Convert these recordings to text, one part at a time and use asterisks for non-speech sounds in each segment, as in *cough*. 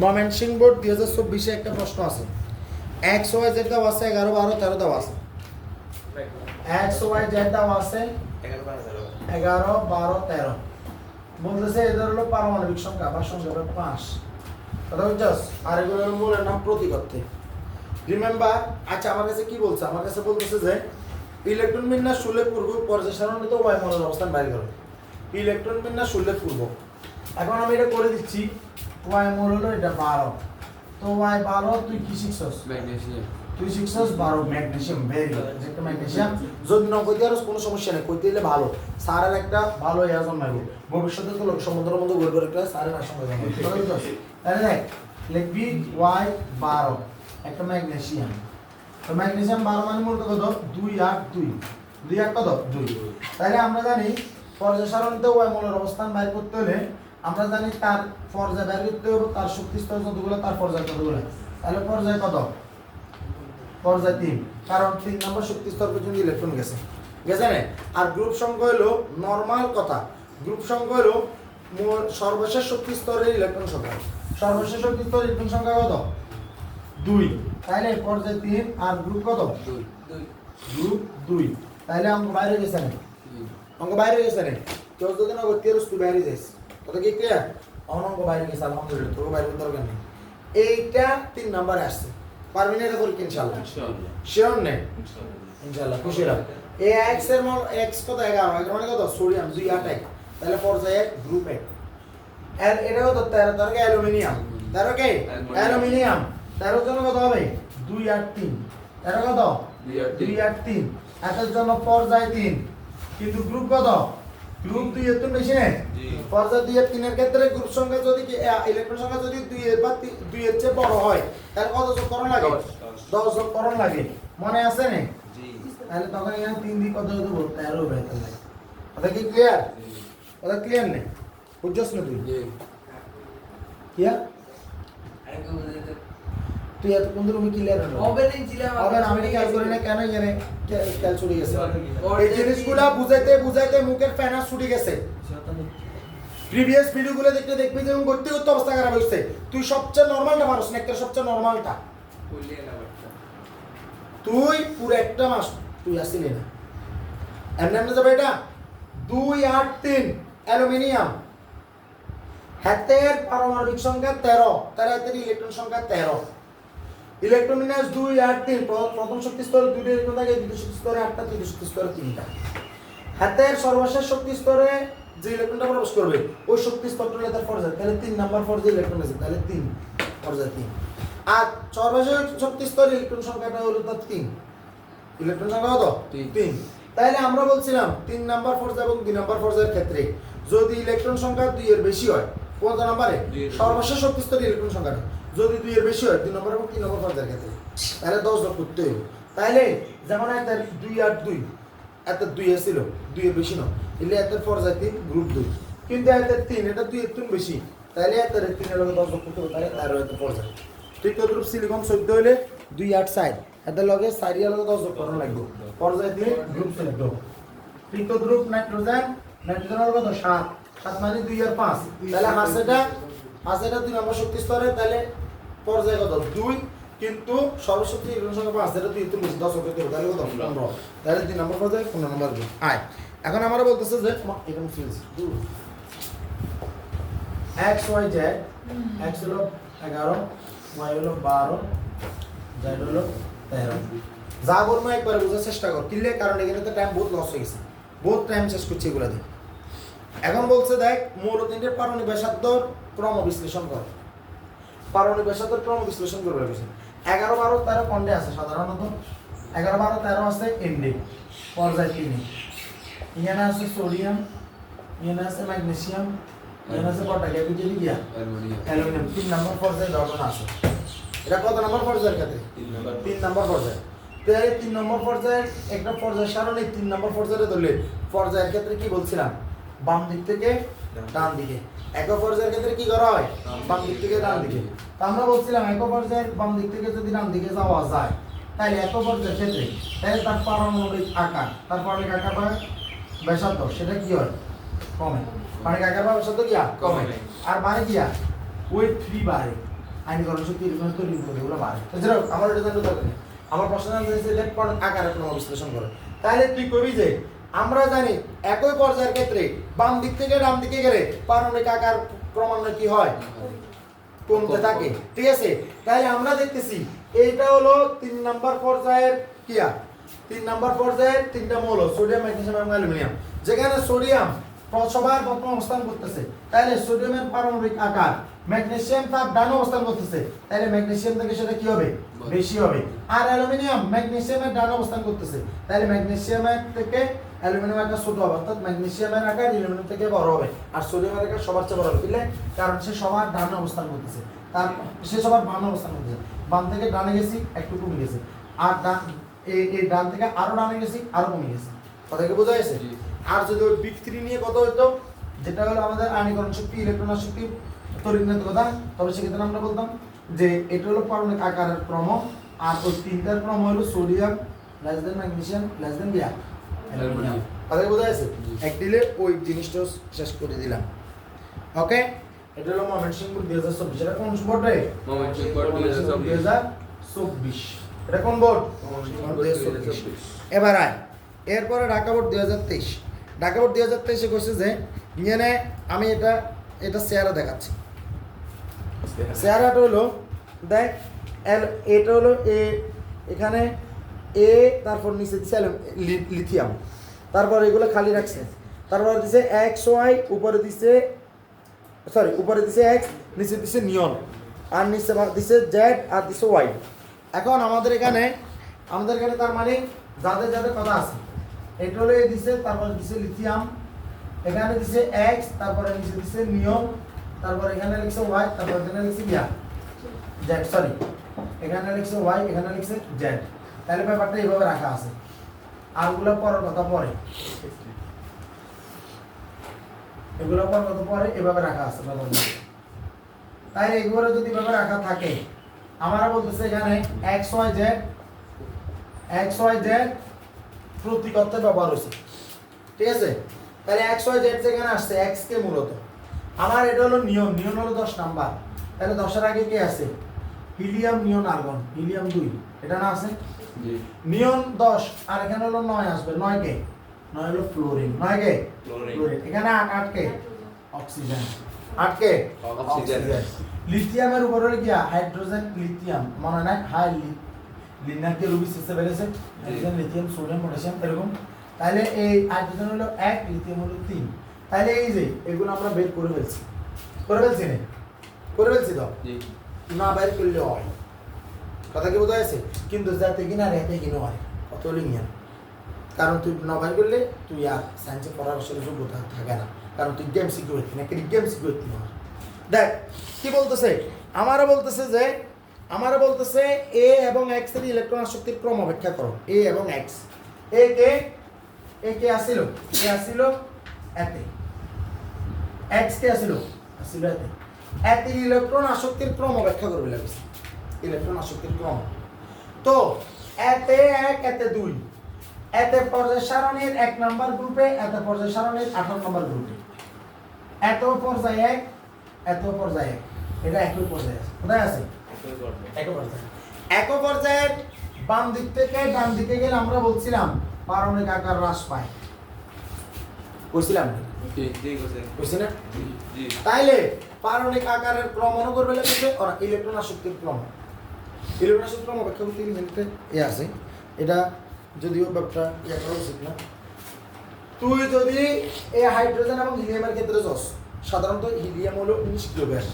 Mymensingh board দুই হাজার চব্বিশে একটা প্রশ্ন আছে। এক্স ওয়াই জেড দেওয়া আছে, এগারো, বারো, তেরো দেওয়া আছে। এক্স ওয়াই জেড দেওয়া আছে, এগারো, বারো, তেরো। বলতেছে এদের হলো পারমাণবিক সংখ্যা বা সংখ্যা হলো পাঁচ। কথা বুঝছস? আর এগুলো মূলের নাম প্রতিপত্তি। রিমেম্বার আচ্ছা আমার কাছে কি বলছে? আমার কাছে বলতেছে যে ইলেকট্রন বিন্যাস উল্লেখ পূর্ব পর্যায় সারণীতে ওয়াই মলের অবস্থান বাইর করো। ইলেকট্রন বিন্যাস উল্লেখ পূর্ব। এখন আমি এটা করে দিচ্ছি। ওয়াই মোল হলো? এটা বারো। তো ওয়াই বারো তুই কি শিখছস? ম্যাগনেসিয়াম তুই শিখছস বারো ম্যাগনেসিয়াম ভেরি গুড একটা ম্যাগনেসিয়াম যদি না কইতে আরও কোনো সমস্যা নেই। কইতে দিলে ভালো। স্যারের একটা ভালো ইয়া জন্মাইব। ভবিষ্যতে তো লোক সমুদ্রের মধ্যে গড় একটা স্যারের জন্মাইব। *laughs* তাহলে দেখ লিখবি ওয়াই বারো। একটা ম্যাগনেসিয়াম তো ম্যাগনেসিয়াম বারো মানে মূলত কত? দুই আট দুই। দুই আট কত? দুই। তাহলে আমরা জানি পর্যায় সারণীতে ওয়াই মূলের অবস্থান বাইর করতে হলে আমরা জানি তার পর্যায় বাইর করতে হবে তার শক্তি স্তর কতগুলো তার পর্যায় কতগুলো তাহলে পর্যায় কত? পর্যায় তিন। কারণ তিন নম্বর শক্তি স্তর পর্যন্ত ইলেকট্রন গেছে। গেছে না? আর গ্রুপ সংখ্যা হলো নর্মাল কথা। গ্রুপ সংখ্যা হলো সর্বশেষ শক্তি স্তরের ইলেকট্রন সংখ্যা। সর্বশেষ শক্তি স্তরের ইলেকট্রন সংখ্যা কত? দুই। তাহলে পর্যায় তিন আর গ্রুপ কত? গ্রুপ দুই। তাহলে অঙ্ক বাইরে গেছে না। অঙ্ক বাইরে গেছে না? কেউ যদি না করতে বাইরে যাইস কথা কি ক্লিয়ার অঙ্ক বাইরে গেছে আলহামদুলিল্লাহ। তোর বাইরে দরকার নেই এইটা তিন নাম্বারে আসছে। পারবি না এটা পরীক্ষা ইনশাল্লাহ শিওর নেই ইনশাআল্লাহ। খুশি রাখ এ এক্সের মান এক্স কত? 11 এর মানে কত? সোডিয়াম দুই আট এক। তাহলে পর্যায়ে গ্রুপ এক। এর এটা কত? 13 তার অ্যালুমিনিয়াম। তার কি? অ্যালুমিনিয়াম। তার জন্য কত হবে? দুই আট তিন। তার কত? দুই আট তিন। এটার জন্য পর্যায় তিন। কিন্তু গ্রুপ কত? গ্রুপ দুই এর তো বেশি নেই? পর্যায় দুই এর তিনের ক্ষেত্রে গ্রুপ সংখ্যা যদি ইলেকট্রন সংখ্যা যদি দুই এর বা দুই এর চেয়ে বড় হয় তাহলে কত যোগ করণ লাগে? দশ। যোগ করণ লাগে। মনে আছে না? তাহলে তখন এখানে তিন দিক কত হতে বলতে তেরো বেতন লাগে কথা কি ক্লিয়ার কথা ক্লিয়ার নেই বুঝছস না তুই? জি। তুই এত কোন রুমে ক্লিয়ার হলো? হবে না আমি খেয়াল করি না কেন এখানে খেয়াল ছুটে গেছে। এই জিনিসগুলা বুঝাইতে বুঝাইতে মুখের ফেনা ছুটে গেছে। প্রিভিয়াস ভিডিওগুলো দেখতে দেখবি যে করতে করতে অবস্থা খারাপ হচ্ছে তুই সবচেয়ে নর্মালটা পারস না একটা সবচেয়ে নর্মালটা তুই পুরো একটা মাস তুই আসিলি না। এমনি এমনি যাবে এটা? দুই আট তিন। অ্যালুমিনিয়াম। হাতের পারমাণবিক সংখ্যা তেরো। তার হাতের ইলেকট্রন সংখ্যা তেরো। ইলেকট্রন বিন্যাস দুই আট তিন প্রথম শক্তি স্তরে দুইটা ইলেকট্রন থাকে দ্বিতীয় শক্তি স্তরে আটটা তৃতীয় শক্তি স্তরে তিনটা। হাতের সর্বশেষ শক্তি স্তরে যে ইলেকট্রনটা প্রবেশ করবে ওই শক্তি স্তরটা তার পর্যায় তাহলে তিন নাম্বার পর্যায়ে ইলেকট্রন আছে তাহলে তিন পর্যায় তিন। আর সর্বশেষ শক্তি স্তরে ইলেকট্রন সংখ্যাটা হলো তার তিন। ইলেকট্রন সংখ্যা কত? তিন। তাহলে আমরা বলছিলাম তিন নাম্বার পর্যায় এবং দুই নাম্বার পর্যায়ের ক্ষেত্রে যদি ইলেকট্রন সংখ্যা দুই এর বেশি হয় কত নাম্বারে। সর্বশেষ শক্তি স্তরে ইলেকট্রন সংখ্যাটা। যদি দুই এর বেশি হয়, দুই নম্বর এবং তিন নম্বর পর্যায়ের ক্ষেত্রে। তাহলে দশ যোগ করতে হবে। তাহলে যেমন একটা দুই আট দুই এত দুই ছিল দুই এর বেশি নয়। এলে এত পর্যায় তিন গ্রুপ দুই। কিন্তু এত তিন এটা দুই এর তিন বেশি। তাহলে এত তিন এর লগে দশ যোগ করতে হবে, তাহলে তেরো এত পর্যায়। ঠিক তো গ্রুপ সিলিকন চোদ্দ হলে দুই আট সাইড এত লগে সাইডিয়া লগে দশ যোগ করানো লাগবে। পর্যায় তিন গ্রুপ চোদ্দ ঠিক গ্রুপ নাইট্রোজেন নাইট্রোজেনের কত সাত। সাত মানে দুই আর পাঁচ। তাহলে হাসেটা হাসেটা দুই নম্বর শক্তি স্তরে, তাহলে পর্যায় কত? দুই কিন্তু সর্বশক্তি ইলেকট্রন সংখ্যা পাঁচ এটা দুই তুমি দশ করতে হবে তাহলে কত? পনেরো। তাহলে দুই নম্বর পর্যায়ে পনেরো নম্বর আয়। এখন আমরা বলতেছে যে এখানে এক্স ওয়াই জেড এক্স হলো এগারো ওয়াই হলো বারো জেড হলো তেরো। যা করব একবারে বোঝার চেষ্টা কর। কিনলে কারণ এখানে তো টাইম বহুত লস হয়ে গেছে। বহুত টাইম শেষ করছে এগুলা দিয়ে। এখন বলছে দেখ মৌল তিনটের পারণী ব্যাসার্ধর ক্রম বিশ্লেষণ কর। পারণী ব্যাসার্ধর ক্রম বিশ্লেষণ করবে বলছে এগারো বারো তেরো কন্ডে আছে সাধারণত। এগারো বারো তেরো আছে এমডি পর্যায় তিনে। এখানে আছে সোডিয়াম এখানে আছে ম্যাগনেসিয়াম এখানে আছে পটাশিয়াম বুঝলি গিয়া অ্যালুমিনিয়াম। তিন নম্বর পর্যায়ে দর্শন আছে। এটা কত নম্বর পর্যায়ের ক্ষেত্রে? তিন নম্বর। পর্যায়ে। তো এই তিন নম্বর পর্যায়ে একটা পর্যায় সারণী তিন নম্বর পর্যায়ে ধরলে পর্যায়ের ক্ষেত্রে কি বলছিলাম? বাম দিক থেকে ডান দিকে। এক পর্যায়ের ক্ষেত্রে কি করা হয়? বাম দিক থেকে ডান দিকে। তো আমরা বলছিলাম এক পর্যায়ের বাম দিক থেকে যদি ডান দিকে যাওয়া যায় তাহলে এক পর্যায়ের ক্ষেত্রে তাহলে তার পারমাণবিক আকার তার পারমাণবিক আকার বা ব্যাসার্ধ সেটা কি হয়? কমে। পারমাণবিক আকার বা ব্যাসার্ধ কি হয়? কমে। আর মানে কি হয় ওয়েট ফ্রি বাড়ে। আইনীকরণ শক্তি ইলেকট্রন তৈরি করে এগুলো বাড়ে। যাই আমার এটা জানতে দরকার। আমার প্রশ্ন জানতে চাইছে ইলেকট্রন আকারে ক্রম বিশ্লেষণ করে। তাহলে তুই কবি যে আমরা জানি একই পর্যায়ের ক্ষেত্রে বাম দিক থেকে ডান দিকে গেলে পারমাণবিক আকার ক্রমান্বয়ে কি হয়? কমতে থাকে। ঠিক আছে? তাহলে আমরা দেখতেছি এইটা হলো তিন নাম্বার পর্যায়ের কিয়া তিন নাম্বার পর্যায়ের তিনটা মৌল, সোডিয়াম, ম্যাগনেসিয়াম এবং অ্যালুমিনিয়াম। যেখানে সোডিয়াম সবার প্রথম অবস্থান করতেছে। তাহলে সোডিয়ামের পারমাণবিক আকার, ম্যাগনেসিয়াম তার ডান অবস্থান করতেছে। তাহলে ম্যাগনেসিয়াম থেকে সেটা কি হবে? বেশি হবে। আর অ্যালুমিনিয়াম ম্যাগনেসিয়ামের ডান অবস্থান করতেছে। তাহলে ম্যাগনেসিয়ামের থেকে অ্যালুমিনিয়াম আকার ছোট হবে অর্থাৎ ম্যাগনেসিয়ামের আকার অ্যালুমিনিয়াম থেকে বড় হবে। আর সোডিয়ামের আকার সবার চেয়ে বড় হবে বুঝলে কারণ সে সবার ডান অবস্থান করতেছে। তার সে সবার বাম অবস্থান করতেছে। বাম থেকে ডানে গেছি একটু কমে গেছে। আর ডান এই ডান থেকে আরও ডানে গেছি আরও কমে গেছে। কথা কি বোঝা গেছে। আর যদি ওই বিগ থ্রি নিয়ে কথা হতো যেটা হলো আমাদের আয়নীকরণ শক্তি ইলেকট্রন শক্তি তরিণাত কথা তবে সেক্ষেত্রে আমরা বলতাম যে এটা হলো পারমাণবিক আকারের ক্রম আর ওই তিনটার ক্রম হলো sodium less than magnesium less than বিয়া অ্যালুমিনিয়াম। বোঝা গেছে? এক দিলে ওই জিনিসটা শেষ করে দিলাম। ওকে এটা হলো মোহাম্মদ সিংপুর দুই হাজার চব্বিশ। এটা কোন বোর্ড রে? মোহাম্মদ সিংপুর দুই হাজার চব্বিশ। এটা কোন বোর্ড এবার আয়। এরপরে ঢাকা বোর্ড দুই হাজার তেইশ। ঢাকা বোর্ড দুই হাজার তেইশে করছে যে নিয়ে আমি এটা এটা চেহারা দেখাচ্ছি। চেহারাটা হলো দেখ এটা হলো এ এখানে এ তারপর নিচে লি- লিথিয়াম তারপর এগুলো খালি রাখছে। তারপর দিছে এক্স ওয়াই উপরে দিছে সরি উপরে দিছে এক্স নিচে দিছে নিয়ন আর নিচে দিছে জেড আর দিছে ওয়াই এখন আমাদের এখানে আমাদের এখানে তার মানে যাদের যাদের কথা আছে এটা দিছে, তারপর দিছে লিথিয়াম এখানে দিছে এক্স তারপরে নিচে দিছে নিয়ন তারপর এখানে লিখছে ওয়াই তারপর এখানে লিখছে ইয়া। জেড সরি এখানে লিখছে ওয়াই এখানে লিখছে জেড তাহলে ব্যাপারটা এইভাবে রাখা আছে। আরগুলো পরের কথা পরে। এগুলো পর কত পরে এভাবে রাখা আছে তাই এগুলো যদি এভাবে রাখা থাকে, আমরা বলতেছে এখানে X Y Z X Y Z প্রতীক ব্যবহার হয়েছে। ঠিক আছে? তাহলে এক্স ওয়াই জেড যেখানে আসছে এক্স কে মূলত। আমার এটা হলো নিয়ম। নিয়ম হলো দশ নাম্বার। তাহলে দশের আগে কে আছে? হিলিয়াম নিয়ন আর্গন হিলিয়াম দুই এটা না আছে? জি। নিয়ন দশ আর এখানে হলো নয় আসবে নয় কে? নয় হলো ফ্লোরিন নয় কে? ফ্লোরিন। এখানে আট আট কে? অক্সিজেন। আট কে? অক্সিজেন। লিথিয়ামের উপর হলো গিয়া হাইড্রোজেন লিথিয়াম মনে নাই? হাই লিনাকে রুবি সিস্টেম বেড়েছে। হাইড্রোজেন লিথিয়াম সোডিয়াম পটাশিয়াম এরকম। তাহলে এই হাইড্রোজেন হলো এক লিথিয়াম হলো তিন। তাহলে এই যে এগুলো আমরা বের করে ফেলছি। করে ফেলছি না? করে ফেলছি তো? জি। না বাইর করলে হয়। কথা কি বোঝা যাচ্ছে কিন্তু যাতে কিনা রেতে কিনা হয়। কত লিঙ্গিয়ান কারণ তুই না বাইর করলে তুই আর সায়েন্সে পড়ার আসলে যোগ্যতা থাকে না। কারণ তুই গেম শিখে সিকিউরিটি না কিন্তু গেম সিকিউরিটি না। দেখ, কি বলতেছে? আমারও বলতেছে যে, আমারও বলতেছে এ এবং এক্সের ইলেকট্রন আসক্তির ক্রম অপেক্ষা করো। এ এবং এক্স এ কে? এ কে আসিল? এ আসিল এতে। এক্স কে আসিল? আসিল এতে। এতে ইলেকট্রন আসক্তির ক্রম অপেক্ষা করবে লাগছে ইলেকট্রন আসক্তির ক্রম। তো এতে এক এতে দুই। এতে পর্যায় সারণীর এক নম্বর গ্রুপে এত পর্যায় সারণীর আঠারো নম্বর গ্রুপে। এত পর্যায় এক এত পর্যায় এক। এটা একই পর্যায়ে আছে। কোথায় আছে? একই পর্যায়ে। একই পর্যায়ের বাম দিক থেকে ডান দিকে গেলে আমরা বলছিলাম পারমাণবিক আকার হ্রাস পায়। জি গোছে না? তাইলে পারমাণবিক আকারের ক্রম অনুকরবে লাগছে ওরা ইলেকট্রন আসক্তির ক্রম ইলেকট্রন আসক্তির ক্রম অপেক্ষা করতে গেলে এ আছে। এটা যদিও ব্যাপারটা ইয়ে করা উচিত না। তুই যদি এই হাইড্রোজেন এবং হিলিয়ামের ক্ষেত্রে যাস সাধারণত হিলিয়াম হলো নিষ্ক্রিয় গ্যাস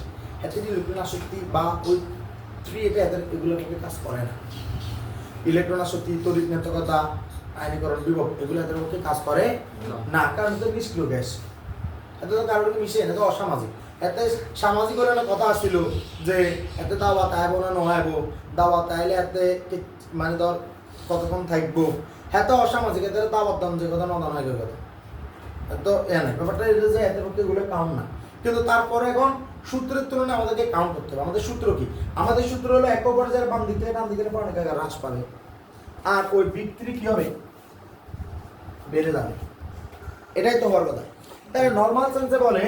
এতে ইলেকট্রন আসক্তি বা ওই থ্রি এটা এদের এগুলো কাজ করে না। ইলেকট্রন আসক্তি তড়িৎ নেতকতা আয়নীকরণ বিভব এগুলো এদের পক্ষে কাজ করে না, কারণ তো নিষ্ক্রিয় গ্যাস। এতে তো কারোর মিশে এটা তো অসামাজিক। এতে সামাজিক হলে না কথা আসছিল যে, এতে দাওয়াত আইব না নহাইব? দাওয়াত আইলে এতে মানে ধর, কতক্ষণ থাকব? হ্যাঁ তো অসামাজিক এতে দাওয়াত দাম যে কথা, নদান হয় কথা। এত এ ব্যাপারটা এটা যে এতে পক্ষে এগুলো কাউন্ট না। কিন্তু তারপরে এখন সূত্রের তুলনায় আমাদেরকে কাউন্ট করতে হবে। আমাদের সূত্র কি? আমাদের সূত্র হলো এক পর্যায়ের বাম দিক থেকে ডান দিকে পারমাণবিক আকার হ্রাস পাবে। আর ওই বিক্রি কি হবে বেড়ে যাবে? এটাই তো হওয়ার কথা। তাহলে নর্মাল সেন্সে বলে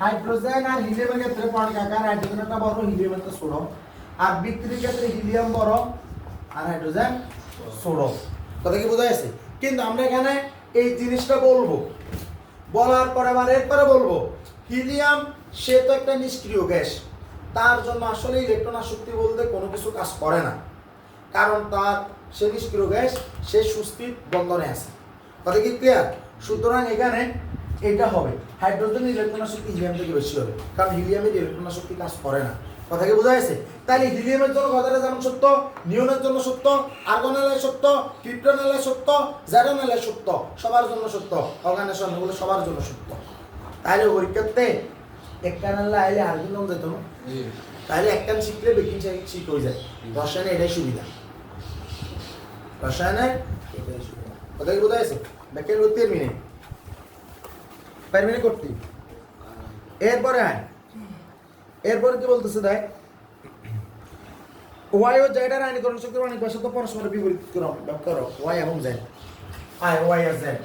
হাইড্রোজেন আর হিলিয়ামের ক্ষেত্রে পারমাণবিক আকার হাইড্রোজেনটা বড় হিলিয়ামটা ছোট। আর বিক্রির ক্ষেত্রে হিলিয়াম বড় আর হাইড্রোজেন ছোট। কথা কি বোঝা যাচ্ছে? কিন্তু আমরা এখানে এই জিনিসটা বলব। বলার পরে আবার এরপরে বলব হিলিয়াম সে তো একটা নিষ্ক্রিয় গ্যাস। তার জন্য আসলে ইলেকট্রন আসক্তি বলতে কোনো কিছু কাজ করে না। কারণ তার সে নিষ্ক্রিয় গ্যাস সে সুস্থির বন্ধনে আছে। কথা কি ক্লিয়ার সুতরাং এখানে এটা হবে। হাইড্রোজেন ইলেকট্রন আসক্তি হিলিয়াম থেকে বেশি হবে কারণ হিলিয়ামের ইলেকট্রন আসক্তি কাজ করে না। কথা কি বোঝা গেছে? তাহলে হিলিয়ামের জন্য কথাটা যেমন সত্য নিয়নের জন্য সত্য আর্গনেলের সত্য ক্রিপ্টোনেলের সত্য জ্যারোনেলের সত্য সবার জন্য সত্য অর্গানাইজেশন বলে সবার জন্য সত্য। তাহলে পরীক্ষাতে একটা নালে আইলে আর যেত না। তাহলে একটা শিখলে বেকিং শিখ হয়ে যায়। রসায়নে এটাই সুবিধা। রসায়নে এটাই সুবিধা কথা কি বোঝা গেছে ব্যাকের করতে মিনিট পারবি না করতে। এরপরে আয়। এরপরে কি বলতেছে দেখ? ওয়াই ও জেডের আইনীকরণ শক্তির অনেক ভাষা তো পরস্পর বিপরীত করো করো। ওয়াই এবং জেড আয় ওয়াই আর জেড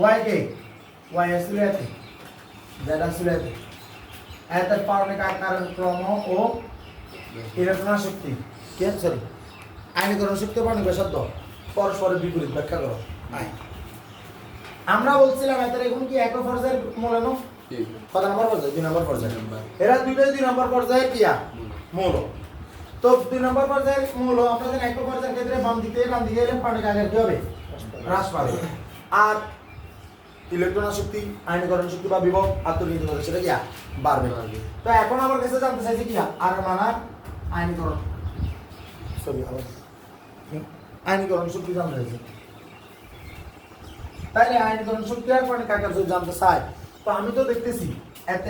ওয়াই কে? ওয়াই আসলে আছে জেড আসলে আছে এতের পারমাণবিক আকার ক্রম ও ইলেকট্রন শক্তি? কে সরি আইনীকরণ শক্তি পারমাণবিক শব্দ। পরস্পরের বিপরীত ব্যাখ্যা করো। আয় আমরা বলছিলাম এদের এখন কি এক পর্যায়ের মূলানো কত নম্বর পর্যায়ে? দুই নম্বর পর্যায়ে। নম্বর। এরা দুইটাই দুই নম্বর পর্যায়ে কিয়া মূল। তো দুই নম্বর পর্যায়ের মূল আপনাদের এক পর্যায়ের ক্ষেত্রে বাম দিকে বাম দিকে এলে পানিক আকার কি হবে। হ্রাস পাবে আর ইলেকট্রন শক্তি আইনীকরণ শক্তি বা বিভব আত্মনিহিত সেটা কিয়া বাড়বে। তো এখন আমার কাছে জানতে চাইছি কিয়া আর মানার আইনীকরণ। সরি আবার আইনীকরণ শক্তি জানতে চাইছি তাইলে শক্তি আর যদি জানতে তো আমি তো দেখতেছি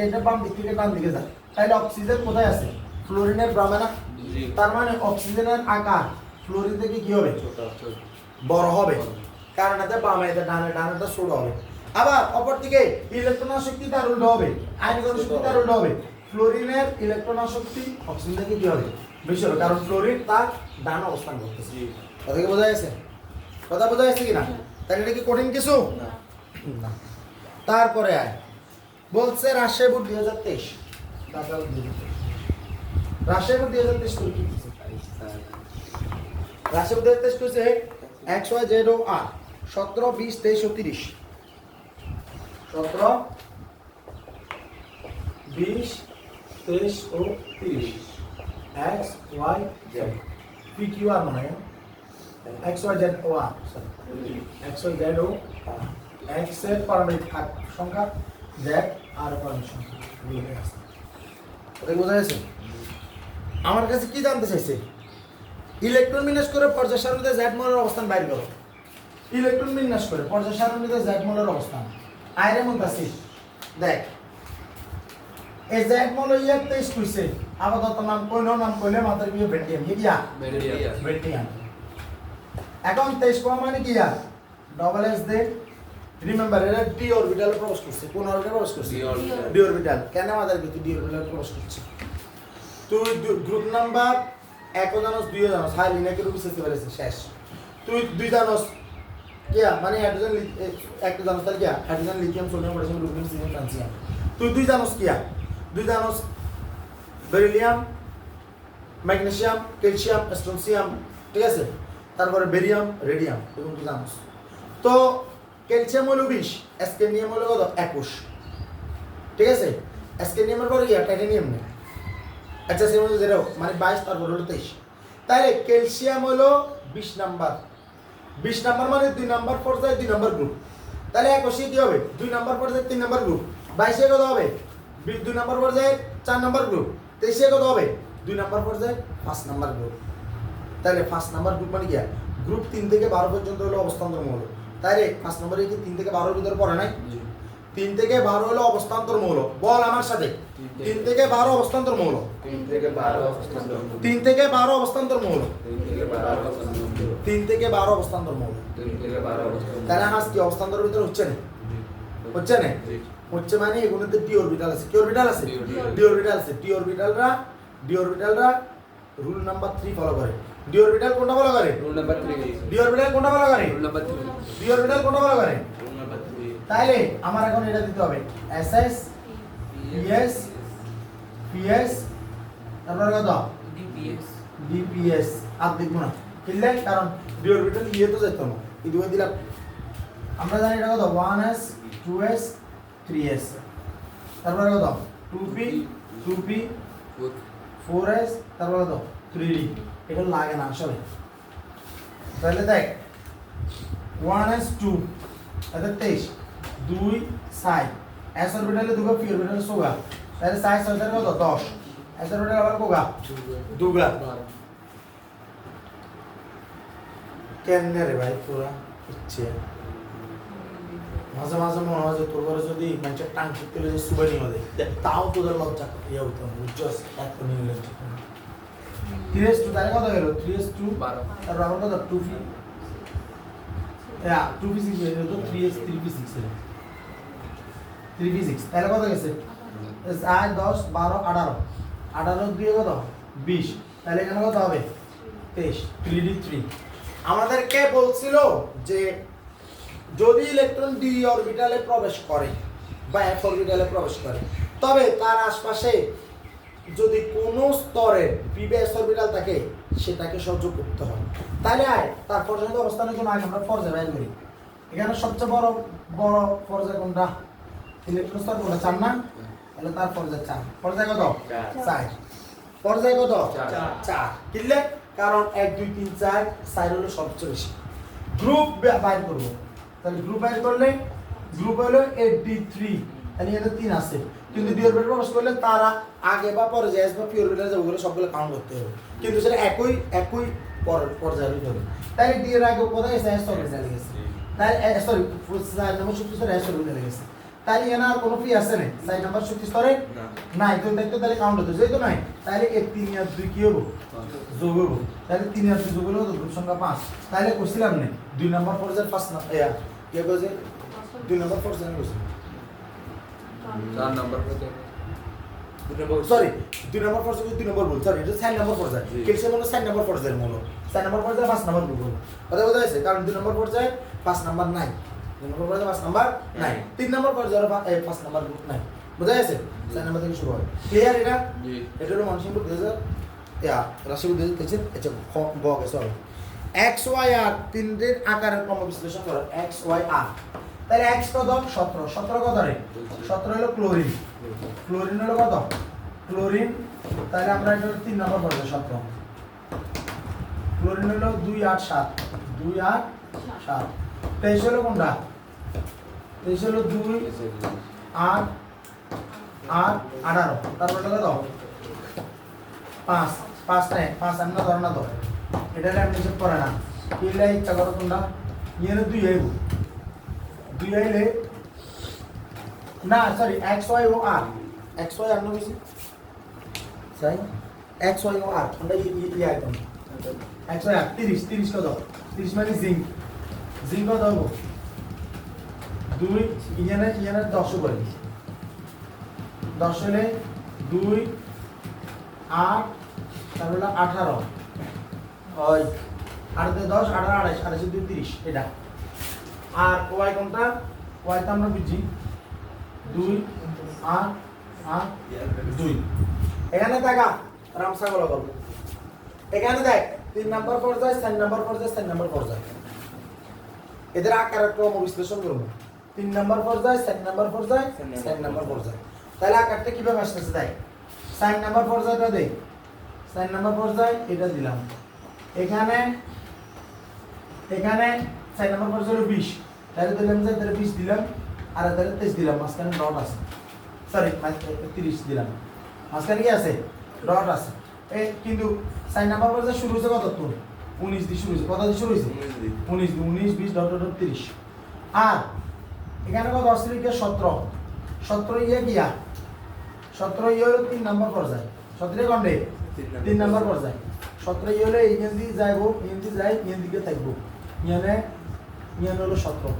এটা বাম দিক থেকে ডান দিকে যায়। তাহলে অক্সিজেন কোথায় আছে? ফ্লোরিনের না? তার মানে অক্সিজেনের আকার ফ্লোরিন থেকে কি হবে? বড় হবে। কারণ এতে বামে এতে ডানে ডানেটা ছোট হবে। আবার অপর দিকে ইলেকট্রন শক্তি তার উল্টো হবে। আয়নিকরণ শক্তি তার উল্টো হবে। ফ্লোরিনের ইলেকট্রন শক্তি অক্সিজেন থেকে কি হবে? হবে কারণ ফ্লোরিন তার ডান অবস্থান করতেছে। কথা কি বোঝা গেছে? কথা বোঝা গেছে কিনা? তাহলে এটা কি কঠিন কিছু? না। না। তারপরে আয়। বলছে রাজশাহী বোর্ড দুই হাজার তেইশ। রাজশাহী বোর্ড দুই হাজার তেইশ কি? রাশি উদয় টেস্ট হচ্ছে ওয়াই জেড ও আর সতেরো বিশ তেইশ ও তিরিশ। সতেরো বিশ তেইশ ও তিরিশ। X Y Z P Q R মনে হয় এক্স ওয়াই জেড ও আর এক্স ওয়াই জেড ও এক্সের পারমাণবিক সংখ্যা জেড আর পারমাণবিক সংখ্যা বোঝা গেছে আমার কাছে কি জানতে চাইছে ইলেকট্রন বিন্যাস করে পর্যায় সারণীতে জ্যাড মলের অবস্থান বাইর করো ইলেকট্রন বিন্যাস করে পর্যায় সারণীতে জ্যাড মলের অবস্থান আইরে মুন্তাসির দেখ এই জ্যাড মল ইয়ার তেইশ কইছে আপাতত নাম কইলো নাম কইলে মাত্র কি ভেন্টিয়াম কি দিয়া ভেন্টিয়াম এখন তেইশ পাওয়া মানে কি আর? ডবল এস দে রিমেম্বার এরা ডি অরবিটালে প্রবেশ করছে কোন অরবিটালে প্রবেশ করছে? D orbital. কেন আমাদের কিন্তু ডি অরবিটালে প্রবেশ করছে? তুই গ্রুপ নাম্বার একও জানোস দুইও জানোস হাই লিনাকে রূপে বুঝতে পেরেছে শেষ। তুই দুই জানোস কিয়া মানে হাইড্রোজেন একটা জানোস তাহলে কিয়া hydrogen lithium sodium potassium rubidium cilium francium তুই দুই জানোস কিয়া দুই জানোস বেরিলিয়াম, ম্যাগনেসিয়াম, ক্যালসিয়াম স্ট্রনসিয়াম ঠিক আছে? তারপরে বেরিয়াম, রেডিয়াম এবং জানোস তো ক্যালসিয়াম হলো বিশ, স্কেনিয়াম হলো কত? একুশ। ঠিক আছে? স্কেনিয়ামের পরে কি টাইটানিয়াম নেই? আচ্ছা সে মধ্যে যেটা মানে বাইশ, তারপর হলো তেইশ। তাহলে ক্যালসিয়াম হলো বিশ নাম্বার। বিশ নাম্বার মানে দুই নাম্বার পর্যায়ে দুই নাম্বার গ্রুপ তাহলে একুশে কি হবে? দুই নাম্বার পর্যায়ে তিন নাম্বার গ্রুপ বাইশে কত হবে? দুই নাম্বার পর্যায়ে চার নাম্বার গ্রুপ তেইশে কত হবে দুই নাম্বার পর্যায়ে পাঁচ নাম্বার গ্রুপ তাহলে পাঁচ নাম্বার গ্রুপ মানে কি গ্রুপ তিন থেকে বারো পর্যন্ত হলো অবস্থান্তর মৌল তাইলে পাঁচ নম্বরে কি তিন থেকে বারোর ভিতরে পড়ে নাই তিন থেকে বারো হলো অবস্থান্তর মৌল বল আমার সাথে তিন থেকে বারো অবস্থান্তর মৌল তিন থেকে বারো অবস্থান অবস্থান্তর মৌল তিন থেকে বারো অবস্থান অবস্থান্তর মৌল তিন থেকে বারো অবস্থান তাহলে আমার কি অবস্থান্তরের ভিতরে হচ্ছে না হচ্ছে না হচ্ছে মানে এগুলোতে ডি অরবিটাল আছে। কি অরবিটাল আছে? D orbital. আছে। ডি অরবিটালরা ডি অরবিটালরা রুল নাম্বার থ্রি ফলো করে। ডি অরবিটাল কোনটা ফলো করে? Rule number three D orbital কোনটা ফলো করে? Rule number three D orbital কোনটা ফলো করে? রুল নাম্বার থ্রি তাইলে আমার এখন এটা দিতে হবে। এস এস পিএস পিএস তারপরে কত? ডিপিএস ডিপিএস আর দেখব না। বুঝলে কারণ ডি অরবিটাল ইয়ে তো যেত না। এই দিলাম। আমরা জানি এটা কত? One S two S three S তারপরে কত? Two P two P four S তারপরে কত? থ্রি ডি এগুলো লাগে না আসলে তাহলে দেখ ওয়ান এস টু তাহলে তেইশ। দুই সাই। এস অরবিটালে দুগা পি অরবিটালে সোগা। তাহলে সাই ছয় তার কত? দশ। এস অরবিটালে আবার কোগা? দুগা কেন রে ভাই, পুরা? ইচ্ছে। মাঝে মাঝে মনে হয় যে তোর ঘরে যদি মানুষের টাং করতে যে সুবে নিয়ে দেয় তাও তোদের লজ্জা ইয়ে হতো বুঝছস এত নিয়ে থ্রি এস টু তাহলে কত গেল থ্রি এস টু বারো। তারপর আবার কত? টু পি হ্যাঁ টু পি সিক্স হয়ে যেত three S three P six three P six তাহলে কত গেছে? আট দশ বারো আঠারো। আঠারো দিয়ে কত? বিশ। তাহলে এখানে কত হবে? তেইশ। থ্রি ডি থ্রি আমাদেরকে বলছিল যে যদি ইলেকট্রন ডি অরবিটালে প্রবেশ করে বা এফ অরবিটালে প্রবেশ করে তবে তার আশপাশে যদি কোনো স্তরে বিবেস অরবিটাল থাকে সেটাকে সহ্য করতে হয়। তাহলে আয় তার পর্যন্ত অবস্থানের জন্য আগে আমরা পর্যায় বাইর করি। এখানে সবচেয়ে বড় বড় পর্যায় কোনটা? ইলেকট্রন স্তর কোনটা? চার না? তাহলে তার পর্যায় চার। পর্যায় কত? চার। পর্যায় কত। চার। কিনলে? কারণ এক দুই তিন চার চার হলো সবচেয়ে বেশি। গ্রুপ বাইর করব। তাহলে গ্রুপ বাইর করলে গ্রুপ হলো এইটটি থ্রি তাহলে এখানে তিন আছে। কিন্তু ডিওরবিটাল প্রবেশ করলে তারা আগে বা পরে যায় বা পিওর বিটাল যাবে ওগুলো সবগুলো কাউন্ট করতে হবে। কিন্তু সেটা একই একই পর- পর্যায়ে হইতে হবে। তাই ডি এর আগে কোথায় গেছে। এস অরবিটাল গেছে তাই সরি সাইড নাম্বার শক্তি স্তরে এস অরবিটাল গেছে। তাই এখানে আর কোনো পি আছে না সাইড নাম্বার শক্তি স্তরে না। নাই। তো দেখতে তাহলে কাউন্ট হতো যেহেতু নাই তাহলে এই তিন আর দুই কি হব যোগ হব তাহলে তিন আর দুই যোগ হলো সংখ্যা পাঁচ। তাহলে করছিলাম না? দুই নম্বর পর্যায়ে ফার্স্ট না এয়া কে কইছে দুই নম্বর পর্যায়ে কইছে? চার নম্বর সরি দুই নম্বর পর্যায়ে দুই নম্বর বল সরি এটা চার নম্বর পর্যায়ে জি। ক্যালসিয়াম হলো চার নম্বর পর্যায়ের মূল চার নম্বর পর্যায়ে পাঁচ নম্বর হলো। কথা বোঝা যাচ্ছে কারণ দুই নম্বর পর্যায়ে পাঁচ নাম্বার নাই। দুই নম্বর পর্যায়ে পাঁচ নাম্বার নাই। তিন নম্বর এ, পাঁচ নাম্বার নাই। বোঝা যাচ্ছে চার নম্বর থেকে শুরু হয়। ক্লিয়ার এটা? এটা হলো হাজার ইয়া রাশি বুদ্ধি এটা গ গেছে এক্স ওয়াই আর তিনটির আকারের ক্রম বিশ্লেষণ করো এক্স ওয়াই আর। তাহলে এক্স কত? সতেরো। সতেরো কত রে? সতেরো হলো ক্লোরিন। ক্লোরিন হলো কত? ক্লোরিন। তাহলে আমরা এটা তিন নম্বর পড়বে সতেরো। ক্লোরিন হলো দুই আট সাত। দুই আট সাত। তেইশ হলো কোনটা? তেইশ হলো দুই আট আট আঠারো। তারপরে কত? পাঁচ। পাঁচ নেই পাঁচ আমি না ধরো না ধর। এটা হিসেব করে না। তোমরা। ইয়ে দুই আইব। দুই আইলে, না সরি এক্স ওয়াই ও আর এক্স ওয়াই আর না বেশি সাই এক্স ওয়াই ও আর আমরা ইয়ে আইতাম এক্স ওয়াই আর তিরিশ তিরিশ কত? তিরিশ মানে জিঙ্ক জিঙ্ক কত হব দুই ইয়ানে ইয়ানে দশ করে দশ হলে দুই, আট, তারপরে আঠারো। ওই আট দশ আঠারো আড়াইশ আড়াইশো দুই তিরিশ এটা। আর ওয়াই কোনটা? ওয়াই তো আমরা বুঝছি দুই আট আট দুই। এখানে দেখা রামসাগর করব এখানে দেখ তিন নম্বর পর্যায়ে চার নম্বর পর্যায়ে চার নম্বর পর্যায়ে। এদের আকারের ক্রম বিশ্লেষণ করব। তিন নম্বর পর্যায়ে চার নম্বর পর্যায়ে চার নম্বর পর্যায়ে। তাহলে আকারটা কীভাবে আসতেছে দেখ। চার নম্বর পর্যায়টা দেখ। চার নম্বর পর্যায়ে এটা দিলাম। এখানে এখানে চার নম্বর পর্যায়ে হলো বিশ। তাহলে দিলাম যে তাহলে বিশ দিলাম আর তাহলে তেইশ দিলাম মাঝখানে ডট আছে। সরি তিরিশ দিলাম। মাঝখানে কি আছে? ডট আছে। এ কিন্তু চার নম্বর পর্যায়ে শুরু হয়েছে কত? তোর উনিশ দিয়ে শুরু হয়েছে। কত দিয়ে শুরু হয়েছে? উনিশ উনিশ বিশ ডট ডট তিরিশ। আর এখানে কত আসছে গিয়ে সতেরো। সতেরো ইয়ে গিয়া সতেরো ইয়ে হলো তিন নম্বর পর্যায়ে। সতেরো কন্ডে তিন নম্বর পর্যায়ে। সতেরো ইয়ে হলে ইয়েন দিয়ে যাইবো দিয়ে যাই দিকে থাকব। ইয়ানে ইয়ান হলো সতেরো।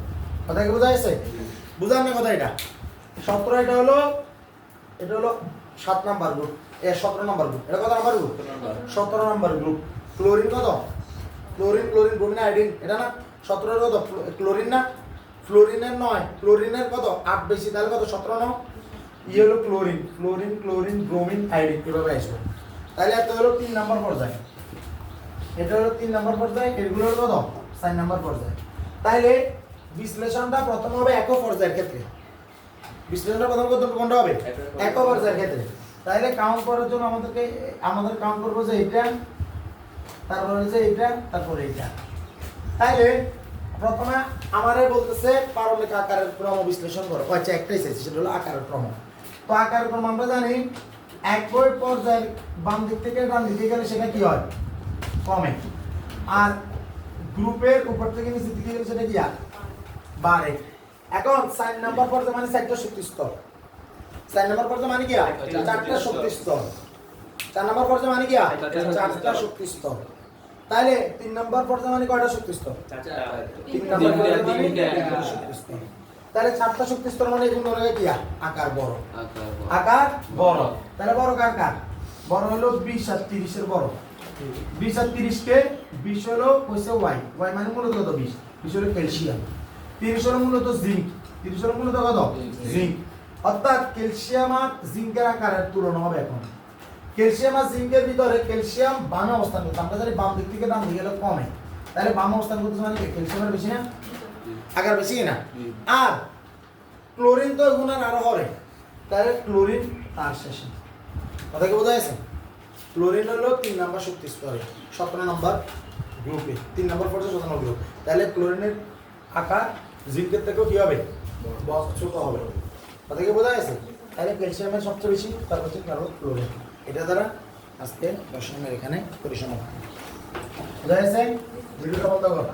কথা কি বোঝা যাচ্ছে বুঝার না কথা এটা? সতেরো এটা হলো এটা হলো সাত নাম্বার গ্রুপ এ সতেরো নাম্বার গ্রুপ এটা কত নাম্বার গ্রুপ সতেরো নাম্বার গ্রুপ ক্লোরিন কত? Chlorine chlorine bromine iodine. এটা না? সতেরোর কত? ক্লোরিন না? ফ্লোরিনের নয়। ক্লোরিনের কত? আট বেশি তাহলে কত? সতেরো ন ই হলো chlorine. Chlorine chlorine bromine iodine. এভাবে আসবে। তাহলে এত হলো তিন নাম্বার পর্যায়ে। এটা হলো তিন নাম্বার পর্যায়ে এগুলো হলো কত চার নাম্বার পর্যায়ে। তাহলে বিশ্লেষণটা প্রথম হবে এক পর্যায়ের ক্ষেত্রে। বিশ্লেষণটা প্রথম কোনটা হবে? এক পর্যায়ের ক্ষেত্রে। তাহলে কাউন্ট করার জন্য আমাদেরকে আমাদের কাউন্ট করব যে এটা তারপরে হচ্ছে এটা তারপরে এটা তাইলে প্রথমে আমারে বলতেছে পারমিক আকারের ক্রম বিশ্লেষণ করো। আচ্ছা একটাই চাইছি সেটা হলো আকারের ক্রম। তো আকারের ক্রম আমরা জানি একই পর্যায়ের বাম দিক থেকে ডান দিকে গেলে সেটা কি হয়? কমে। আর গ্রুপের উপর থেকে নিচে দিকে গেলে সেটা কি হয় বাড়ে। এখন চার নাম্বার পর্যায়ে মানে চারটা শক্তি স্তর চার নাম্বার পর্যায়ে মানে কি চারটা শক্তি স্তর চার নাম্বার পর্যায়ে মানে কি চারটা শক্তি স্তর তাহলে তিন নাম্বার পর্যায়ে মানে কয়টা শক্তি স্তর তিন নাম্বার মানে শক্তি স্তর তাহলে চারটা শক্তি স্তর মানে এগুলো কি হয়? আকার বড়। আকার বড়। তাহলে বড়। কার? বড় হলো বিশ আর তিরিশের বড়। বিশ আর তিরিশকে বিশ হলো কইছে ওয়াই। ওয়াই মানে মূলত কত বিশ বিশ হলো ক্যালসিয়াম। তিরিশ হলো মূলত জিঙ্ক। তিরিশ হলো মূলত কত? জিঙ্ক। অর্থাৎ ক্যালসিয়াম আর জিঙ্কের আকারের তুলনা হবে এখন। ক্যালসিয়াম আর জিঙ্কের ভিতরে ক্যালসিয়াম বামে অবস্থান করছে। আমরা জানি বাম দিক থেকে ডান দিকে গেলে কমে। তাহলে বাম অবস্থান করতেছে মানে ক্যালসিয়ামের বেশি না? আকার বেশি না? আর ক্লোরিন তো গুণের আরও হবে তাহলে ক্লোরিন তার শেষে। কথা কি বোঝা গেছে? ক্লোরিন হলো তিন নাম্বার শক্তি স্তরে, সতেরো নম্বর গ্রুপে তিন নম্বর পর্যন্ত সতেরো গ্রুপ তাহলে ক্লোরিনের আকার জিঙ্কের থেকেও কী হবে? ছোটো হবে। কথা কি বোঝা গেছে? তাহলে ক্যালসিয়ামের সবচেয়ে বেশি, তার হচ্ছে কারও ক্লোরিন এটা দ্বারা আজকে দর্শনের এখানে পরিসমাপ্ত। বোঝা গেছে? ভিডিওটা বন্ধ কর